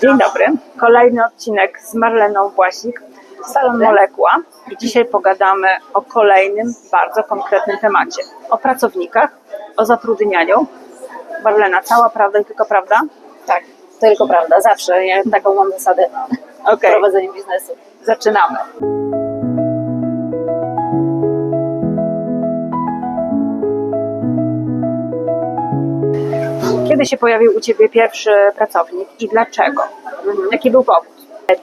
Dzień dobry. Kolejny odcinek z Marleną Własik, Salon Molekła. I dzisiaj pogadamy o kolejnym bardzo konkretnym temacie. O pracownikach, o zatrudnianiu. Marlena, cała prawda i tylko prawda? Tak, tylko prawda, zawsze. Ja taką mam zasadę w Okej, prowadzeniu biznesu. zaczynamy. Kiedy się pojawił u Ciebie pierwszy pracownik i dlaczego? Jaki był powód?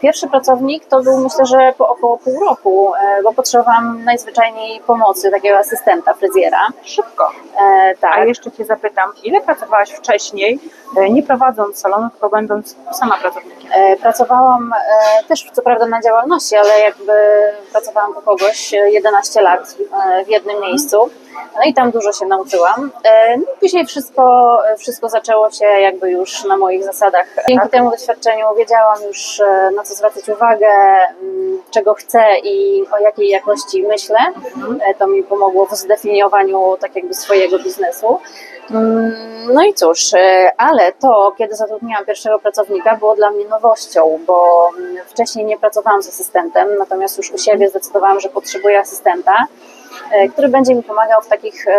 Pierwszy pracownik to był myślę, że po około pół roku, e, bo potrzebowałam najzwyczajniej pomocy takiego asystenta fryzjera. Szybko. E, A tak, jeszcze Cię zapytam, ile pracowałaś wcześniej, e, nie prowadząc salonu, tylko będąc sama pracownikiem? e, pracowałam e, też co prawda na działalności, ale jakby pracowałam u kogoś e, 11 lat e, w jednym miejscu. No i tam dużo się nauczyłam. E, No później wszystko, wszystko zaczęło się jakby już na moich zasadach. Dzięki temu doświadczeniu wiedziałam już e, na co zwracać uwagę, m, czego chcę i o jakiej jakości myślę. E, To mi pomogło w zdefiniowaniu tak jakby swojego biznesu. Mm, No i cóż, ale to, kiedy zatrudniłam pierwszego pracownika, było dla mnie nowością, bo mm, wcześniej nie pracowałam z asystentem, natomiast już u siebie zdecydowałam, że potrzebuję asystenta, który będzie mi pomagał w takich e,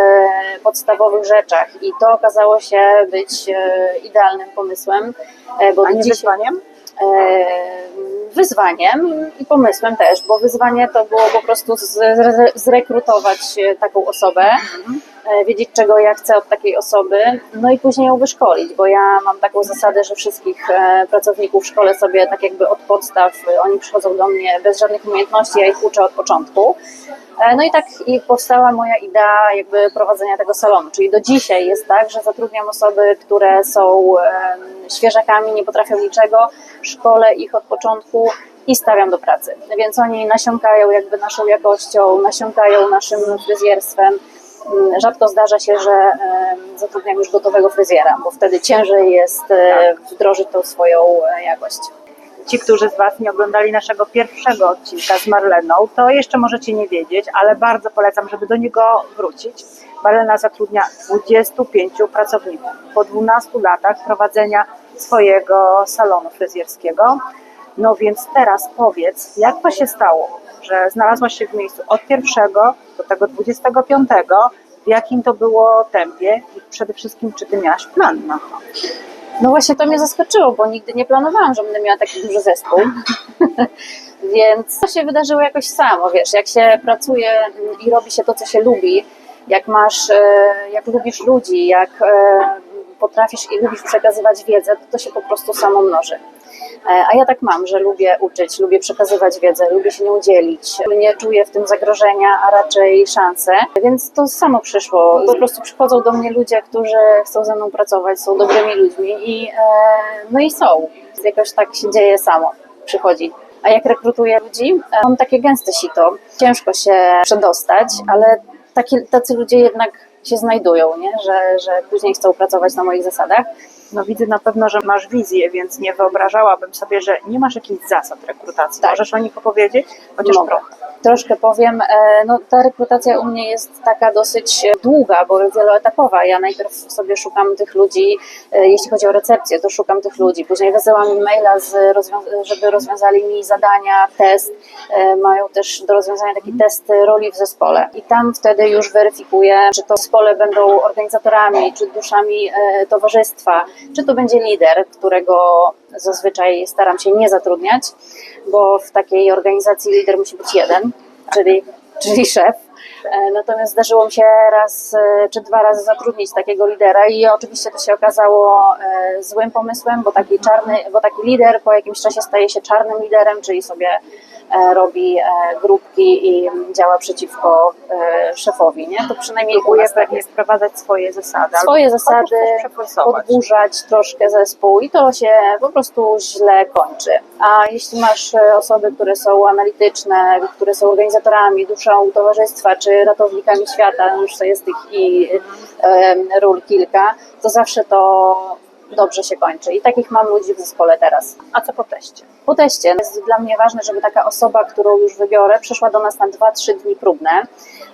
podstawowych rzeczach. I to okazało się być e, idealnym pomysłem, e, bo A nie dziś, wyzwaniem? e, wyzwaniem i pomysłem też, bo wyzwanie to było po prostu zrekrutować e, taką osobę, e, wiedzieć czego ja chcę od takiej osoby, no i później ją wyszkolić, bo ja mam taką zasadę, że wszystkich e, pracowników szkole sobie tak jakby od podstaw, e, oni przychodzą do mnie bez żadnych umiejętności, ja ich uczę od początku. E, No i tak i powstała moja idea jakby prowadzenia tego salonu, czyli do dzisiaj jest tak, że zatrudniam osoby, które są świeżakami, nie potrafią niczego, szkole ich od początku i stawiam do pracy. Więc oni nasiąkają jakby naszą jakością, nasiąkają naszym fryzjerstwem. Mm, Rzadko zdarza się, że zatrudniam już gotowego fryzjera, bo wtedy ciężej jest e, wdrożyć tą swoją e, jakość. Ci, którzy z Was nie oglądali naszego pierwszego odcinka z Marleną, to jeszcze możecie nie wiedzieć, ale bardzo polecam, żeby do niego wrócić. Marlena zatrudnia 25 pracowników po 12 latach prowadzenia swojego salonu fryzjerskiego. No więc teraz powiedz, jak to się stało, że znalazłaś się w miejscu od pierwszego do tego 25, w jakim to było tempie i przede wszystkim, czy Ty miałaś plan na to? No właśnie to mnie zaskoczyło, bo nigdy nie planowałam, że będę miała taki duży zespół. Więc to się wydarzyło jakoś samo, wiesz, jak się pracuje i robi się to, co się lubi, jak masz, e, jak lubisz ludzi, jak e, potrafisz i lubisz przekazywać wiedzę, to to się po prostu samo mnoży. E, A ja tak mam, że lubię uczyć, lubię przekazywać wiedzę, lubię się nią dzielić. Nie czuję w tym zagrożenia, a raczej szanse, więc to samo przyszło. Po prostu przychodzą do mnie ludzie, którzy chcą ze mną pracować, są dobrymi ludźmi i, e, no i są. Jakoś tak się dzieje samo, przychodzi. A jak rekrutuję ludzi, e, mam takie gęste sito. Ciężko się przedostać, ale taki, tacy ludzie jednak się znajdują, nie? Że, że później chcą pracować na moich zasadach. No widzę na pewno, że masz wizję, więc nie wyobrażałabym sobie, że nie masz jakichś zasad rekrutacji. Tak. Możesz o nich opowiedzieć? Chociaż Mogę. trochę. Troszkę powiem, e, no ta rekrutacja u mnie jest taka dosyć długa, bo wieloetapowa. Ja najpierw sobie szukam tych ludzi, e, jeśli chodzi o recepcję, to szukam tych ludzi. Później wysyłam im maila, z żeby rozwiązali mi zadania, test. E, Mają też do rozwiązania taki test roli w zespole. I tam wtedy już weryfikuję, czy to zespole będą organizatorami, czy duszami e, towarzystwa, czy to będzie lider, którego zazwyczaj staram się nie zatrudniać, bo w takiej organizacji lider musi być jeden, czyli, czyli szef. E, Natomiast zdarzyło mi się raz e, czy dwa razy zatrudnić takiego lidera i oczywiście to się okazało e, złym pomysłem, bo taki czarny, bo taki lider po jakimś czasie staje się czarnym liderem, czyli sobie robi e, grupki i działa przeciwko e, szefowi, nie? To przynajmniej nas tak pewnie jest wprowadzać swoje zasady. swoje zasady, podburzać troszkę zespół i to się po prostu źle kończy. A jeśli masz e, osoby, które są analityczne, które są organizatorami, duszą towarzystwa czy ratownikami świata, już to jest tych i e, ról kilka, to zawsze to dobrze się kończy. I takich mam ludzi w zespole teraz. A co po teście? Po teście jest dla mnie ważne, żeby taka osoba, którą już wybiorę, przyszła do nas na 2-3 dni próbne,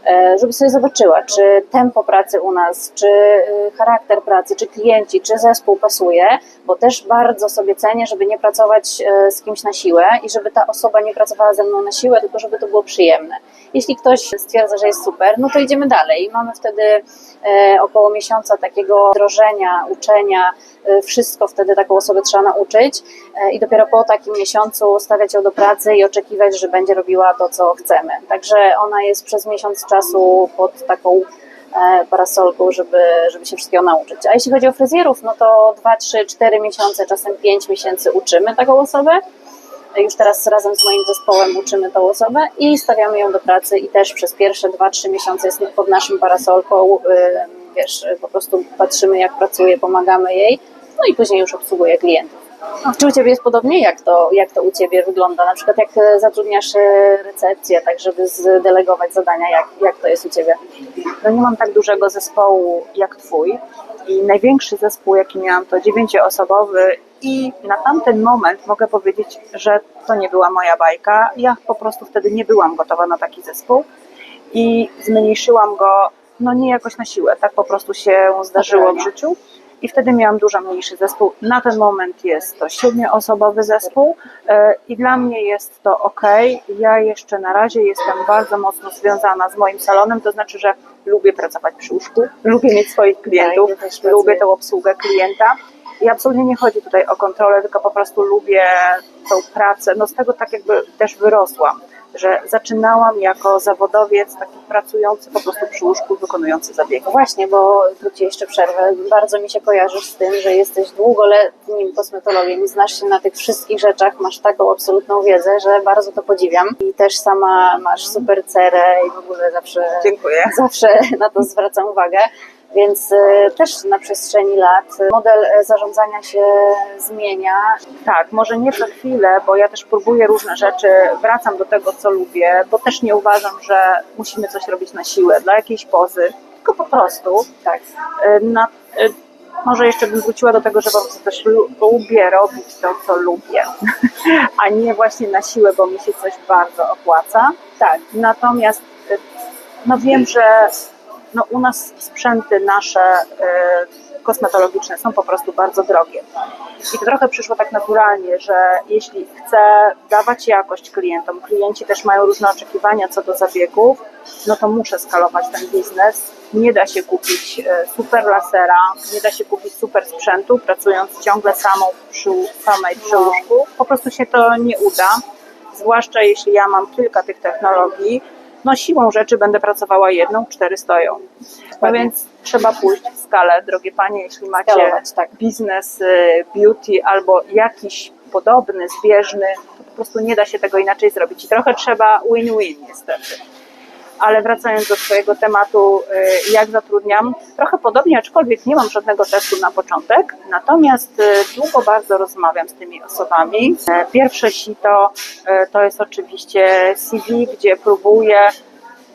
e, żeby sobie zobaczyła, czy tempo pracy u nas, czy e, charakter pracy, czy klienci, czy zespół pasuje, bo też bardzo sobie cenię, żeby nie pracować e, z kimś na siłę i żeby ta osoba nie pracowała ze mną na siłę, tylko żeby to było przyjemne. Jeśli ktoś stwierdza, że jest super, no to idziemy dalej. Mamy wtedy e, około miesiąca takiego wdrożenia, uczenia, e, wszystko wtedy taką osobę trzeba nauczyć e, i dopiero po takim miesiącu stawiać ją do pracy i oczekiwać, że będzie robiła to, co chcemy. Także ona jest przez miesiąc czasu pod taką parasolką, żeby, żeby się wszystkiego nauczyć. A jeśli chodzi o fryzjerów, no to 2, 3, 4 miesiące, czasem 5 miesięcy uczymy taką osobę. Już teraz razem z moim zespołem uczymy tą osobę i stawiamy ją do pracy i też przez pierwsze 2-3 miesiące jest pod naszym parasolką. y, Wiesz, po prostu patrzymy jak pracuje, pomagamy jej, no i później już obsługuje klientów. Czy u Ciebie jest podobnie? Jak to, jak to u Ciebie wygląda? Na przykład jak e, zatrudniasz e, recepcję, tak żeby zdelegować zadania, jak, jak to jest u Ciebie? No nie mam tak dużego zespołu jak twój i największy zespół jaki miałam to dziewięcioosobowy i na tamten moment mogę powiedzieć, że to nie była moja bajka. Ja po prostu wtedy nie byłam gotowa na taki zespół i zmniejszyłam go no nie jakoś na siłę, tak po prostu się zdarzyło w życiu. I wtedy miałam dużo mniejszy zespół. Na ten moment jest to siedmioosobowy zespół e, i dla mnie jest to ok. Ja jeszcze na razie jestem bardzo mocno związana z moim salonem, to znaczy, że lubię pracować przy łóżku, lubię mieć swoich klientów, lubię tą obsługę klienta. I absolutnie nie chodzi tutaj o kontrolę, tylko po prostu lubię tą pracę. No z tego tak jakby też wyrosłam, że zaczynałam jako zawodowiec, taki pracujący po prostu przy łóżku, wykonujący zabiegi. Właśnie, bo tu Ci jeszcze przerwę. Bardzo mi się kojarzysz z tym, że jesteś długoletnim kosmetologiem i znasz się na tych wszystkich rzeczach, masz taką absolutną wiedzę, że bardzo to podziwiam. I też sama masz super cerę i w ogóle zawsze, Dziękuję. zawsze na to zwracam uwagę. Więc e, też na przestrzeni lat model e, zarządzania się zmienia. Tak, może nie co chwilę, bo ja też próbuję różne rzeczy, wracam do tego, co lubię, bo też nie uważam, że musimy coś robić na siłę, dla jakiejś pozy, tylko po prostu. Tak. y, Na, może jeszcze bym wróciła do tego, że po prostu też lu- lubię robić to, co lubię, a nie właśnie na siłę, bo mi się coś bardzo opłaca. Tak, natomiast no wiem, że no u nas sprzęty nasze y, kosmetologiczne są po prostu bardzo drogie. I to trochę przyszło tak naturalnie, że jeśli chcę dawać jakość klientom, klienci też mają różne oczekiwania co do zabiegów, no to muszę skalować ten biznes. Nie da się kupić e, super lasera, nie da się kupić super sprzętu, pracując ciągle samą przy, samej przy łóżku. Po prostu się to nie uda, zwłaszcza jeśli ja mam kilka tych technologii. No siłą rzeczy będę pracowała jedną, cztery stoją. No więc trzeba pójść w skalę, drogie panie, jeśli macie Skalować, tak. biznes y, beauty albo jakiś podobny, zbieżny, to po prostu nie da się tego inaczej zrobić. I trochę trzeba win-win niestety. Ale wracając do swojego tematu, y, jak zatrudniam, trochę podobnie, aczkolwiek nie mam żadnego testu na początek, natomiast y, długo bardzo rozmawiam z tymi osobami. E, Pierwsze sito y, to jest oczywiście CV, gdzie próbuję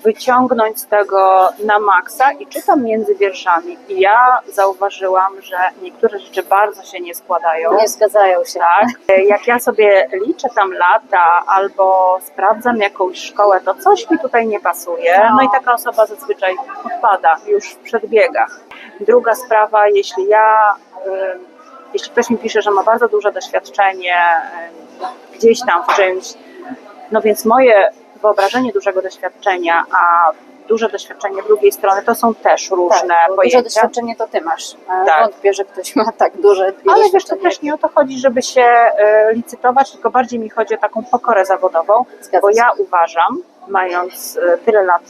wyciągnąć z tego na maksa i czytam między wierszami. I ja zauważyłam, że niektóre rzeczy bardzo się nie składają. Nie zgadzają się. Tak. Jak ja sobie liczę tam lata albo sprawdzam jakąś szkołę, to coś mi tutaj nie pasuje. No i taka osoba zazwyczaj odpada już w przedbiegach. Druga sprawa, jeśli ja, ym, jeśli ktoś mi pisze, że ma bardzo duże doświadczenie ym, gdzieś tam w czymś, no więc moje wyobrażenie dużego doświadczenia, a duże doświadczenie drugiej strony to są też różne tak, bo duże pojęcia. doświadczenie to Ty masz. E, Tak. Wątpię, że ktoś ma tak duże Ale wiesz, to też nie o to chodzi, żeby się e, licytować, tylko bardziej mi chodzi o taką pokorę zawodową, bo ja uważam, mając e, tyle lat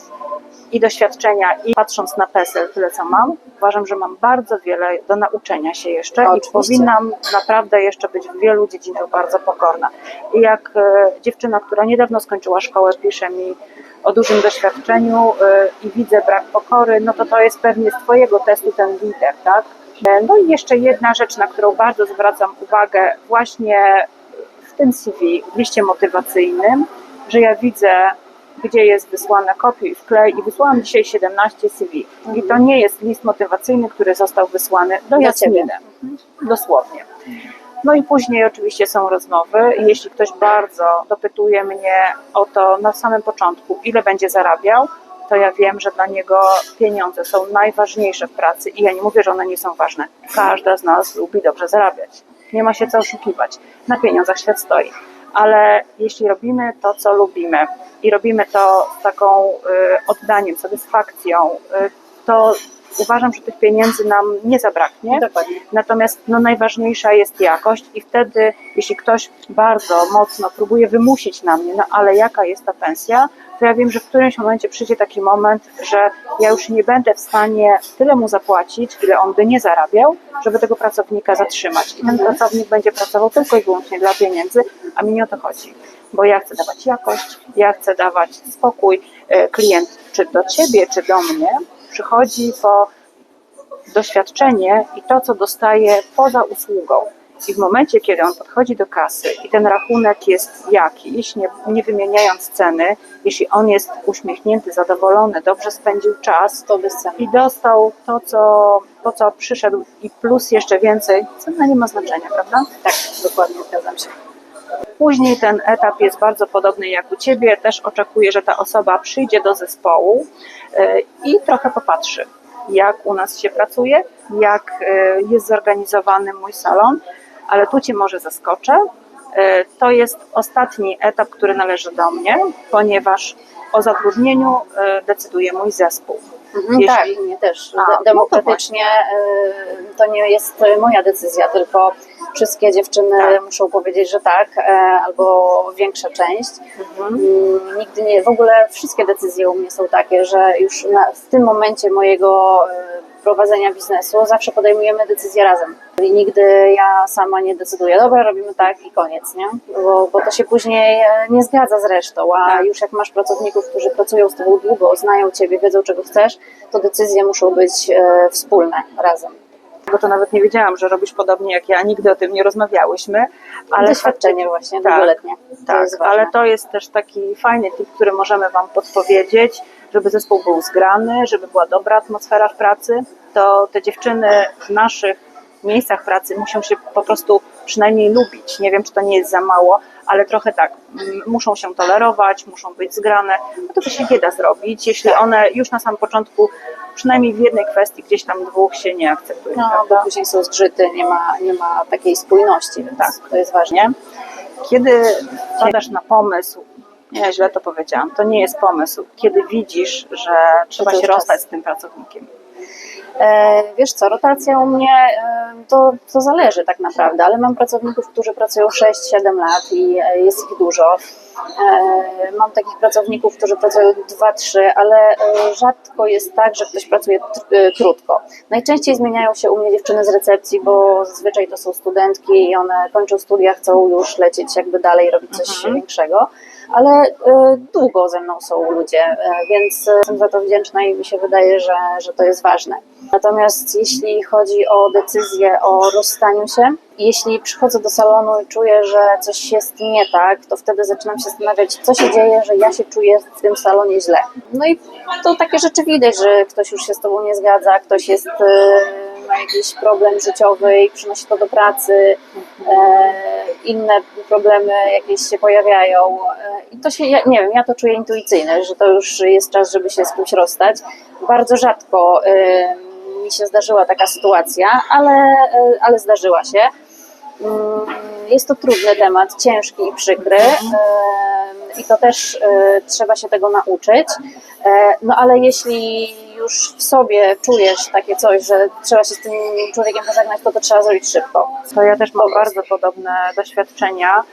i doświadczenia i patrząc na PESEL, tyle co mam, uważam, że mam bardzo wiele do nauczenia się jeszcze i Oczywiście. powinnam naprawdę jeszcze być w wielu dziedzinach bardzo pokorna. I jak dziewczyna, która niedawno skończyła szkołę, pisze mi o dużym doświadczeniu e, i widzę brak pokory, no to to jest pewnie z Twojego testu ten lider, tak? E, No i jeszcze jedna rzecz, na którą bardzo zwracam uwagę właśnie w tym CV, w liście motywacyjnym, że ja widzę, gdzie jest wysłane kopiuj wklej i wysłałam dzisiaj 17 CV. I to nie jest list motywacyjny, który został wysłany do ciebie. dosłownie. No i później oczywiście są rozmowy. Jeśli ktoś bardzo dopytuje mnie o to na samym początku, ile będzie zarabiał, to ja wiem, że dla niego pieniądze są najważniejsze w pracy i ja nie mówię, że one nie są ważne. Każda z nas lubi dobrze zarabiać. Nie ma się co oszukiwać. Na pieniądzach świat stoi. Ale jeśli robimy to, co lubimy i robimy to z taką y, oddaniem, satysfakcją, y, to uważam, że tych pieniędzy nam nie zabraknie. Dokładnie. Natomiast no, najważniejsza jest jakość i wtedy, jeśli ktoś bardzo mocno próbuje wymusić na mnie, no ale jaka jest ta pensja, to ja wiem, że w którymś momencie przyjdzie taki moment, że ja już nie będę w stanie tyle mu zapłacić, ile on by nie zarabiał, żeby tego pracownika zatrzymać. I ten Mhm. pracownik będzie pracował tylko i wyłącznie dla pieniędzy, a mi nie o to chodzi. Bo ja chcę dawać jakość, ja chcę dawać spokój. E, Klient, czy do ciebie, czy do mnie, przychodzi po doświadczenie i to, co dostaje poza usługą. I w momencie, kiedy on podchodzi do kasy i ten rachunek jest jakiś, nie, nie wymieniając ceny, jeśli on jest uśmiechnięty, zadowolony, dobrze spędził czas To i dostał to, co, po co przyszedł i plus jeszcze więcej, cena nie ma znaczenia, prawda? Tak, dokładnie, zgadzam się. Później ten etap jest bardzo podobny jak u Ciebie. Też oczekuję, że ta osoba przyjdzie do zespołu e, i trochę popatrzy, jak u nas się pracuje, jak e, jest zorganizowany mój salon, ale tu Cię może zaskoczę. E, To jest ostatni etap, który należy do mnie, ponieważ o zatrudnieniu decyduje mój zespół. Mhm, Jeśli- Tak, mnie też. A, no De- to Demokratycznie to nie jest moja decyzja, tylko wszystkie dziewczyny Tak. muszą powiedzieć, że tak, e, albo większa część. Mhm. Mm, Nigdy nie, w ogóle wszystkie decyzje u mnie są takie, że już na, w tym momencie mojego y, prowadzenia biznesu zawsze podejmujemy decyzję razem. I nigdy ja sama nie decyduję, dobra, robimy tak i koniec, nie? Bo, bo to się później e, nie zgadza z resztą, a Tak. już jak masz pracowników, którzy pracują z tobą długo, znają ciebie, wiedzą czego chcesz, to decyzje muszą być e, wspólne, razem. Bo to nawet nie wiedziałam, że robisz podobnie jak ja, nigdy o tym nie rozmawiałyśmy. Ale Doświadczenie właśnie, Tak. długoletnie. To Tak, ważne. ale to jest też taki fajny tip, który możemy Wam podpowiedzieć, żeby zespół był zgrany, żeby była dobra atmosfera w pracy. To te dziewczyny w naszych miejscach pracy muszą się po prostu przynajmniej lubić. Nie wiem, czy to nie jest za mało, ale trochę tak. mm, Muszą się tolerować, muszą być zgrane. No to się nie da zrobić, jeśli one już na samym początku, przynajmniej w jednej kwestii, gdzieś tam dwóch się nie akceptują. No, prawda? bo później są zgrzyty, nie ma, nie ma takiej spójności, więc Tak. to jest ważne. Kiedy wpadasz na pomysł, nie, źle to powiedziałam, to nie jest pomysł, kiedy widzisz, że trzeba to się czas. rozstać z tym pracownikiem. E, wiesz co, rotacja u mnie e, to, to zależy tak naprawdę, ale mam pracowników, którzy pracują 6-7 lat i e, jest ich dużo. Mam takich pracowników, którzy pracują 2-3, ale rzadko jest tak, że ktoś pracuje krótko. Najczęściej zmieniają się u mnie dziewczyny z recepcji, bo zazwyczaj to są studentki i one kończą studia, chcą już lecieć jakby dalej, robić coś Mhm. większego. Ale e, długo ze mną są ludzie, e, więc e, jestem za to wdzięczna i mi się wydaje, że, że to jest ważne. Natomiast jeśli chodzi o decyzję o rozstaniu się, jeśli przychodzę do salonu i czuję, że coś jest nie tak, to wtedy zaczynam się zastanawiać, co się dzieje, że ja się czuję w tym salonie źle. No i to takie rzeczy widać, że ktoś już się z tobą nie zgadza, ktoś jest, ma jakiś problem życiowy i przynosi to do pracy, e, inne problemy jakieś się pojawiają. E, I to się, ja, nie wiem, ja to czuję intuicyjne, że to już jest czas, żeby się z kimś rozstać. Bardzo rzadko e, mi się zdarzyła taka sytuacja, ale, ale zdarzyła się. Mm, Jest to trudny temat, ciężki i przykry. e, I to też e, trzeba się tego nauczyć. E, No ale jeśli już w sobie czujesz takie coś, że trzeba się z tym człowiekiem pożegnać, to to trzeba zrobić szybko. To ja też mam bardzo podobne doświadczenia.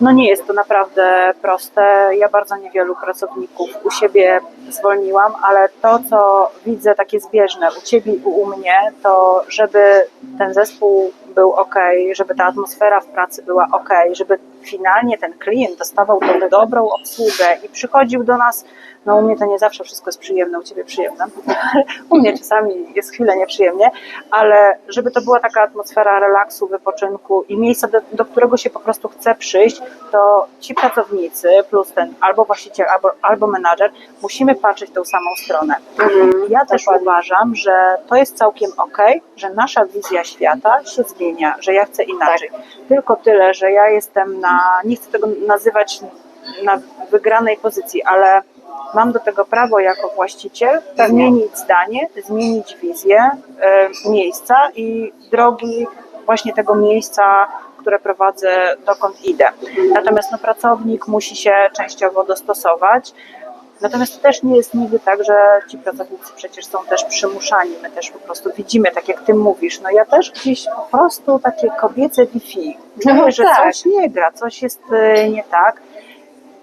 No nie jest to naprawdę proste. Ja bardzo niewielu pracowników u siebie zwolniłam, ale to, co widzę takie zbieżne u Ciebie i u mnie, to żeby ten zespół był ok, żeby ta atmosfera w pracy była ok, żeby finalnie ten klient dostawał tą dobrą obsługę i przychodził do nas. No u mnie to nie zawsze wszystko jest przyjemne, u Ciebie przyjemne. u mnie czasami jest chwilę nieprzyjemnie, ale żeby to była taka atmosfera relaksu, wypoczynku i miejsca, do, do którego się po prostu chce przyjść, to ci pracownicy plus ten albo właściciel, albo, albo menadżer musimy patrzeć w tą samą stronę. Ja też uważam, że to jest całkiem ok, że nasza wizja świata się zmienia, że ja chcę inaczej. Tylko tyle, że ja jestem na, nie chcę tego nazywać na wygranej pozycji, ale mam do tego prawo jako właściciel zmienić zdanie, zmienić wizję e, miejsca i drogi właśnie tego miejsca, które prowadzę, dokąd idę. Natomiast no, pracownik musi się częściowo dostosować. Natomiast to też nie jest nigdy tak, że ci pracownicy przecież są też przymuszani. My też po prostu widzimy, tak jak ty mówisz. No ja też gdzieś po prostu takie kobiece Wi-Fi. Czuję, No że tak. coś nie gra, coś jest e, nie tak.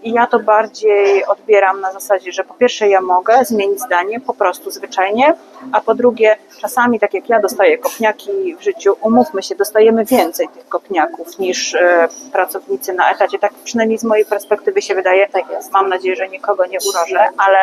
I ja to bardziej odbieram na zasadzie, że po pierwsze ja mogę zmienić zdanie po prostu zwyczajnie, a po drugie czasami tak jak ja dostaję kopniaki w życiu, umówmy się, dostajemy więcej tych kopniaków niż e, pracownicy na etacie. Tak przynajmniej z mojej perspektywy się wydaje. Tak jest. Mam nadzieję, że nikogo nie urożę, ale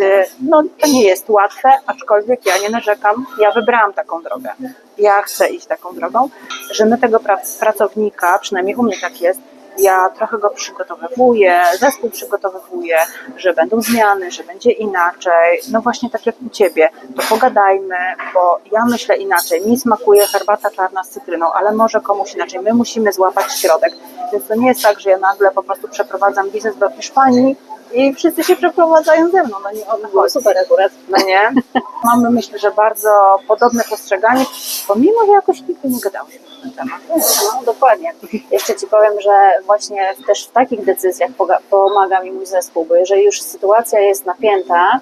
e, no, to nie jest łatwe, aczkolwiek ja nie narzekam. Ja wybrałam taką drogę. Ja chcę iść taką drogą, że my tego pra- pracownika, przynajmniej u mnie tak jest, ja trochę go przygotowywuję, zespół przygotowywuje, że będą zmiany, że będzie inaczej. No właśnie tak jak u Ciebie, to pogadajmy, bo ja myślę inaczej. Mi smakuje herbata czarna z cytryną, ale może komuś inaczej. My musimy złapać środek. Więc to nie jest tak, że ja nagle po prostu przeprowadzam biznes do Hiszpanii i wszyscy się przeprowadzają ze mną. No nie o to chodzi. Super akurat. No nie? Mamy myślę, że bardzo podobne postrzeganie, pomimo, że jakoś nigdy nie gadałyśmy na ten temat. No, dokładnie. Jeszcze Ci powiem, że właśnie też w takich decyzjach pomaga mi mój zespół, bo jeżeli już sytuacja jest napięta,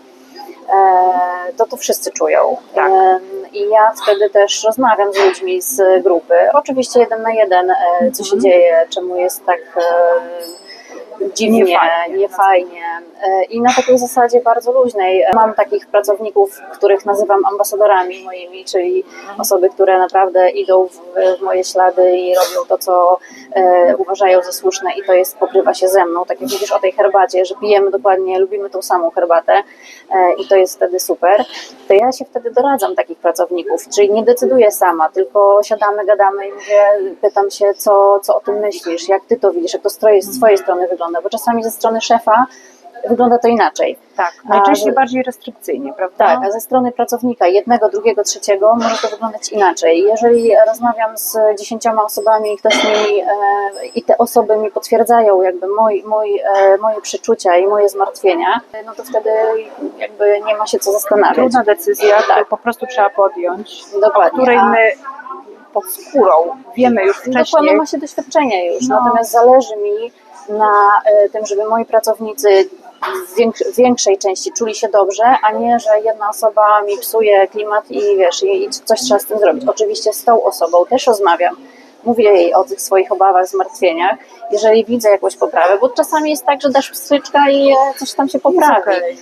e, to to wszyscy czują. Tak. I ja wtedy też rozmawiam z ludźmi z grupy. Oczywiście jeden na jeden, e, co się Mhm. dzieje, czemu jest tak e, dziwnie, Niefajnie. niefajnie. E, I na takiej zasadzie bardzo luźnej. Mam takich pracowników, których nazywam ambasadorami moimi, czyli osoby, które naprawdę idą w, moje ślady i robią to, co e, uważają za słuszne i to jest, pokrywa się ze mną. Tak jak mówisz o tej herbacie, że pijemy dokładnie, lubimy tą samą herbatę e, i to jest wtedy super. To ja się wtedy doradzam takich pracowników, czyli nie decyduję sama, tylko siadamy, gadamy i mówię, pytam się, co, co o tym myślisz, jak ty to widzisz, jak to z twojej, z twojej strony wygląda, bo czasami ze strony szefa wygląda to inaczej. Tak, najczęściej A- bardziej restrykcyjnie, prawda? Tak, a ze strony pracownika jednego, drugiego, trzeciego może to wyglądać inaczej. Jeżeli rozmawiam z dziesięcioma osobami i ktoś mi e, i te osoby mi potwierdzają jakby mój, mój, e, moje przeczucia i moje zmartwienia, no to wtedy jakby nie ma się co zastanawiać. Trudna decyzja, którą po prostu trzeba podjąć, o Dokładnie. której my pod skórą wiemy już Dokładnie wcześniej. ma się doświadczenie już, No. natomiast zależy mi na e, tym, żeby moi pracownicy w więk- w większej części czuli się dobrze, a nie, że jedna osoba mi psuje klimat i wiesz, i coś trzeba z tym zrobić. Oczywiście z tą osobą też rozmawiam, mówię jej o tych swoich obawach, zmartwieniach, jeżeli widzę jakąś poprawę, bo czasami jest tak, że dasz pstryczka i e, coś tam się poprawi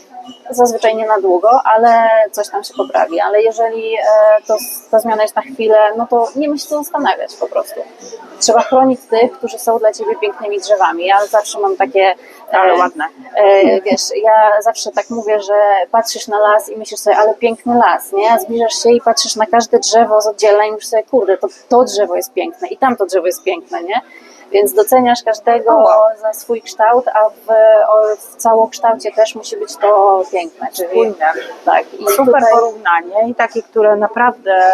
zazwyczaj nie na długo, ale coś tam się poprawi. Ale jeżeli e, to, ta zmiana jest na chwilę, no to nie ma się zastanawiać po prostu. Trzeba chronić tych, którzy są dla ciebie pięknymi drzewami. Ja zawsze mam takie. Ale ładne. E, wiesz, ja zawsze tak mówię, że patrzysz na las i myślisz sobie, ale piękny las, nie? Zbliżasz się i patrzysz na każde drzewo z oddzielna i myślisz sobie, kurde, to, to drzewo jest piękne i tamto drzewo jest piękne, nie? Więc doceniasz każdego wow. za swój kształt, a w, o, w całokształcie też musi być to piękne. Czyli, tak, i Super tutaj, porównanie i takie, które naprawdę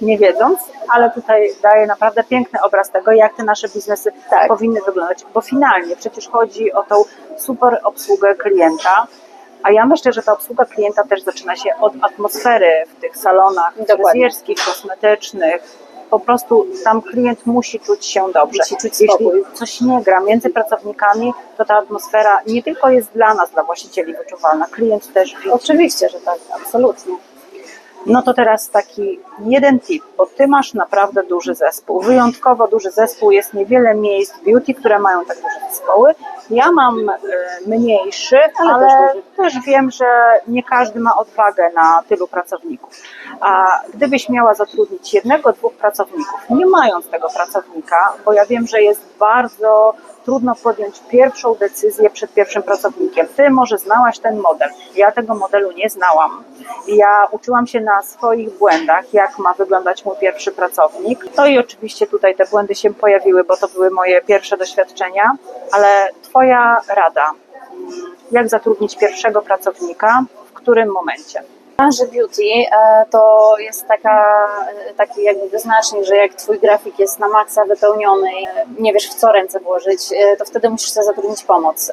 nie wiedząc, ale tutaj daje naprawdę piękny obraz tego, jak te nasze biznesy Tak. powinny wyglądać, bo finalnie przecież chodzi o tą super obsługę klienta, a ja myślę, że ta obsługa klienta też zaczyna się od atmosfery w tych salonach Dokładnie. fryzjerskich, kosmetycznych. Po prostu tam klient musi czuć się dobrze. Musi czuć Jeśli spokój. coś nie gra między pracownikami, to ta atmosfera nie tylko jest dla nas, dla właścicieli wyczuwalna, klient też widzi. Oczywiście, że tak, absolutnie. No to teraz taki jeden tip, bo ty masz naprawdę duży zespół. Wyjątkowo duży zespół, jest niewiele miejsc beauty, które mają tak duże zespoły Ja mam e, mniejszy, Ale też wiem, że nie każdy ma odwagę na tylu pracowników. A gdybyś miała zatrudnić jednego, dwóch pracowników, nie mając tego pracownika, bo ja wiem, że jest bardzo trudno podjąć pierwszą decyzję przed pierwszym pracownikiem. Ty może znałaś ten model. Ja tego modelu nie znałam. Ja uczyłam się na swoich błędach, jak ma wyglądać mój pierwszy pracownik. No i oczywiście tutaj te błędy się pojawiły, bo to były moje pierwsze doświadczenia, ale Twoja rada, jak zatrudnić pierwszego pracownika, w którym momencie? Branży beauty e, to jest taka, e, taki jakby wyznacznik, że jak twój grafik jest na maksa wypełniony, i, e, nie wiesz w co ręce włożyć, to wtedy musisz sobie zatrudnić pomoc.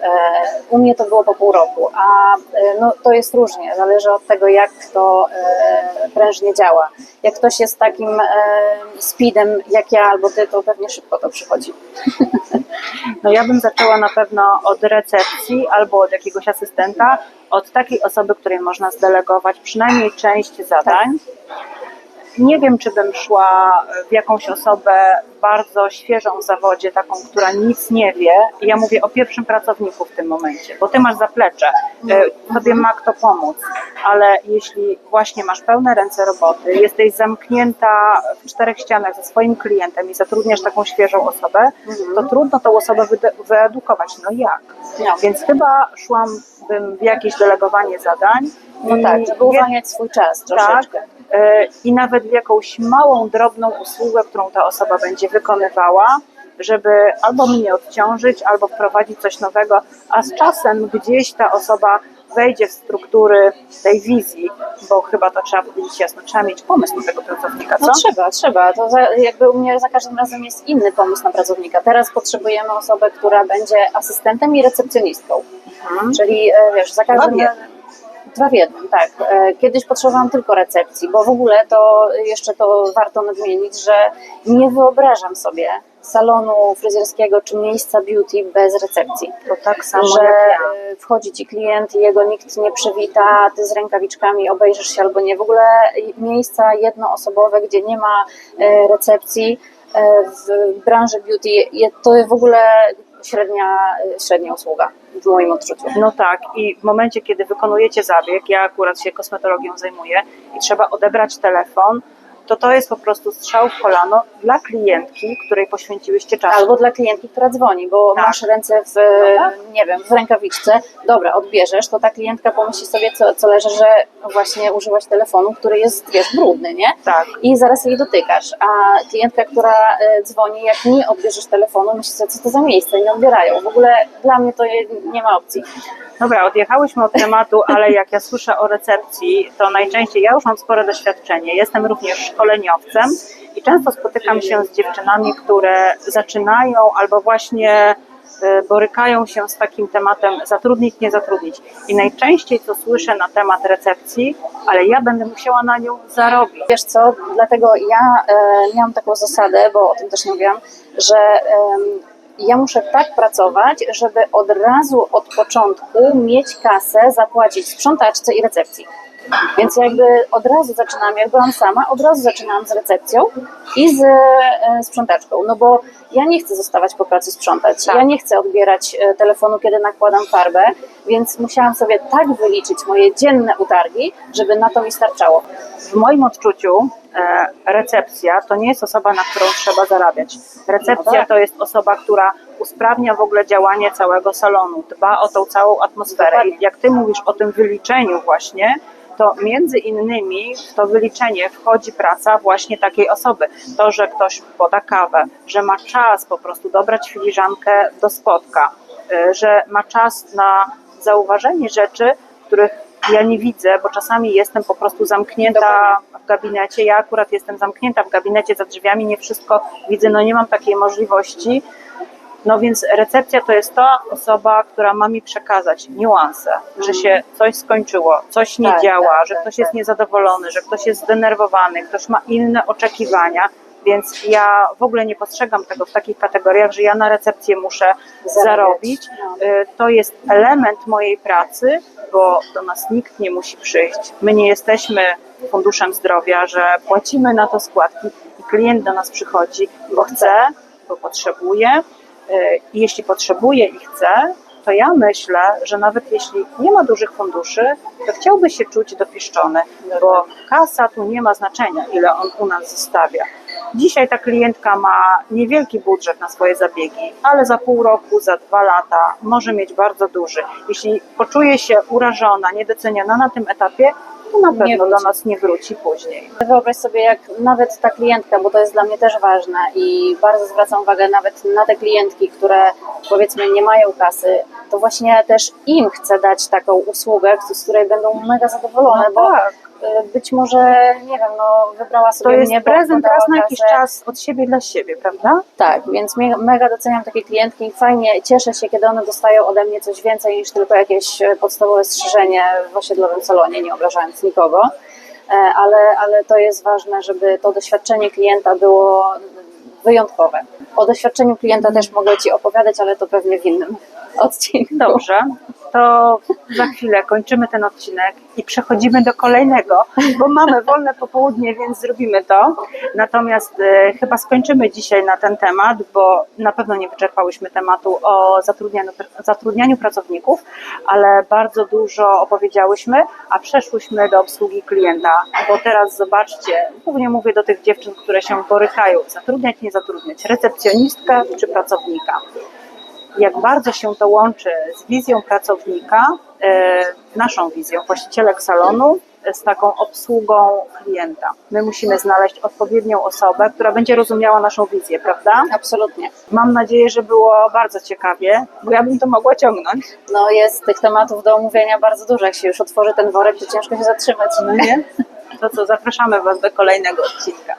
U mnie to było po pół roku, a no, to jest różnie, zależy od tego jak to prężnie działa. Jak ktoś jest takim speedem jak ja albo ty, to pewnie szybko to przychodzi. No ja bym zaczęła na pewno od recepcji albo od jakiegoś asystenta, od takiej osoby, której można zdelegować przynajmniej część zadań. Nie wiem, czy bym szła w jakąś osobę bardzo świeżą w zawodzie, taką, która nic nie wie. Ja mówię o pierwszym pracowniku w tym momencie, bo ty masz zaplecze, e, tobie ma kto pomóc, ale jeśli właśnie masz pełne ręce roboty, jesteś zamknięta w czterech ścianach ze swoim klientem i zatrudniasz taką świeżą osobę, to trudno tą osobę wyedukować. No jak? No. Więc chyba szłambym w jakieś delegowanie zadań. No tak, żeby jed- uwalniać swój czas tak, troszeczkę. e, i nawet w jakąś małą, drobną usługę, którą ta osoba będzie wykonywała, żeby albo mnie odciążyć, albo wprowadzić coś nowego, a z czasem gdzieś ta osoba wejdzie w struktury tej wizji, bo chyba to trzeba powiedzieć jasno, trzeba mieć pomysł na tego pracownika, co? No trzeba, trzeba. To za, jakby u mnie za każdym razem jest inny pomysł na pracownika. Teraz potrzebujemy osobę, która będzie asystentem i recepcjonistką. Mhm. Czyli e, wiesz, za każdym Dwa w razem. Dwa w jednym, tak. E, Kiedyś potrzebowałam tylko recepcji, bo w ogóle to jeszcze to warto nadmienić, że nie wyobrażam sobie salonu fryzjerskiego czy miejsca beauty bez recepcji. To tak samo że jak wchodzi ci klient i jego nikt nie przywita, ty z rękawiczkami obejrzysz się albo nie. W ogóle miejsca jednoosobowe, gdzie nie ma e, recepcji e, w branży beauty, to w ogóle średnia, średnia usługa w moim odczuciu. No tak, i w momencie, kiedy wykonujecie zabieg, ja akurat się kosmetologią zajmuję i trzeba odebrać telefon, to to jest po prostu strzał w kolano dla klientki, której poświęciłyście czas. Albo dla klientki, która dzwoni, bo Tak. masz ręce w, nie wiem, w rękawiczce, dobra, odbierzesz, to ta klientka pomyśli sobie, co, co leży, że właśnie użyłaś telefonu, który jest, wiesz, brudny, nie? Tak. i zaraz jej dotykasz. A klientka, która e, dzwoni, jak nie odbierzesz telefonu, myśli sobie, co to za miejsce, nie odbierają. W ogóle dla mnie to nie ma opcji. Dobra, odjechałyśmy od tematu, ale jak ja słyszę o recepcji, to najczęściej ja już mam spore doświadczenie. Jestem również szkoleniowcem i często spotykam się z dziewczynami, które zaczynają albo właśnie e, borykają się z takim tematem zatrudnić, nie zatrudnić. I najczęściej co słyszę na temat recepcji, ale ja będę musiała na nią zarobić. Wiesz co, dlatego ja e, miałam taką zasadę, bo o tym też nie mówiłam, że em, ja muszę tak pracować, żeby od razu od początku mieć kasę, zapłacić sprzątaczce i recepcji. Więc jakby od razu zaczynałam, jak byłam sama, od razu zaczynałam z recepcją i z e, sprzątaczką, no bo ja nie chcę zostawać po pracy sprzątać, Tak. ja nie chcę odbierać e, telefonu, kiedy nakładam farbę, więc musiałam sobie tak wyliczyć moje dzienne utargi, żeby na to mi starczało. W moim odczuciu e, recepcja to nie jest osoba, na którą trzeba zarabiać. Recepcja No tak. to jest osoba, która usprawnia w ogóle działanie całego salonu, dba o tą całą atmosferę. I jak ty mówisz o tym wyliczeniu właśnie, to między innymi w to wyliczenie wchodzi praca właśnie takiej osoby. To, że ktoś poda kawę, że ma czas po prostu dobrać filiżankę do spotka, y, że ma czas na zauważenie rzeczy, których ja nie widzę, bo czasami jestem po prostu zamknięta w gabinecie. Ja akurat jestem zamknięta w gabinecie za drzwiami, nie wszystko widzę, no nie mam takiej możliwości. No więc recepcja to jest ta osoba, która ma mi przekazać niuanse, że się coś skończyło, coś nie Tak, działa, tak, że tak, ktoś tak. jest niezadowolony, że ktoś jest zdenerwowany, ktoś ma inne oczekiwania. Więc ja w ogóle nie postrzegam tego w takich kategoriach, że ja na recepcję muszę Zarabiać. zarobić. No. Y, To jest element mojej pracy, bo do nas nikt nie musi przyjść. My nie jesteśmy funduszem zdrowia, że płacimy na to składki i klient do nas przychodzi, bo chce, bo potrzebuje, jeśli potrzebuje i chce, to ja myślę, że nawet jeśli nie ma dużych funduszy, to chciałby się czuć dopieszczony, bo kasa tu nie ma znaczenia, ile on u nas zostawia. Dzisiaj ta klientka ma niewielki budżet na swoje zabiegi, ale za pół roku, za dwa lata może mieć bardzo duży. Jeśli poczuje się urażona, niedoceniona na tym etapie, to na Nie pewno do wróci. nas nie wróci później. Wyobraź sobie, jak nawet ta klientka, bo to jest dla mnie też ważne i bardzo zwracam uwagę nawet na te klientki, które powiedzmy nie mają kasy, to właśnie też im chcę dać taką usługę, z której będą mega zadowolone, bo tak. Y, być może, nie wiem, no wybrała To sobie jest mnie, bo prezent raz na jakiś kasę. czas od siebie dla siebie, prawda? Tak, więc me- mega doceniam takie klientki. Fajnie, cieszę się, kiedy one dostają ode mnie coś więcej niż tylko jakieś e, podstawowe strzyżenie w osiedlowym salonie, nie obrażając nikogo. E, Ale, ale to jest ważne, żeby to doświadczenie klienta było wyjątkowe. O doświadczeniu klienta też mogę Ci opowiadać, ale to pewnie w innym odcinku. Dobrze, to za chwilę kończymy ten odcinek i przechodzimy do kolejnego, bo mamy wolne popołudnie, więc zrobimy to. Natomiast e, chyba skończymy dzisiaj na ten temat, bo na pewno nie wyczerpałyśmy tematu o zatrudnianiu, zatrudnianiu pracowników, ale bardzo dużo opowiedziałyśmy, a przeszłyśmy do obsługi klienta, bo teraz zobaczcie, głównie mówię do tych dziewczyn, które się borykają, zatrudniać, nie zatrudniać, recepcjonistkę czy pracownika jak bardzo się to łączy z wizją pracownika, e, naszą wizją właścicielek salonu, e, z taką obsługą klienta. My musimy znaleźć odpowiednią osobę, która będzie rozumiała naszą wizję, prawda? Absolutnie. Mam nadzieję, że było bardzo ciekawie, bo ja bym to mogła ciągnąć. No jest tych tematów do omówienia bardzo dużo. Jak się już otworzy ten worek, to ciężko się zatrzymać. No nie? To co, zapraszamy Was do kolejnego odcinka.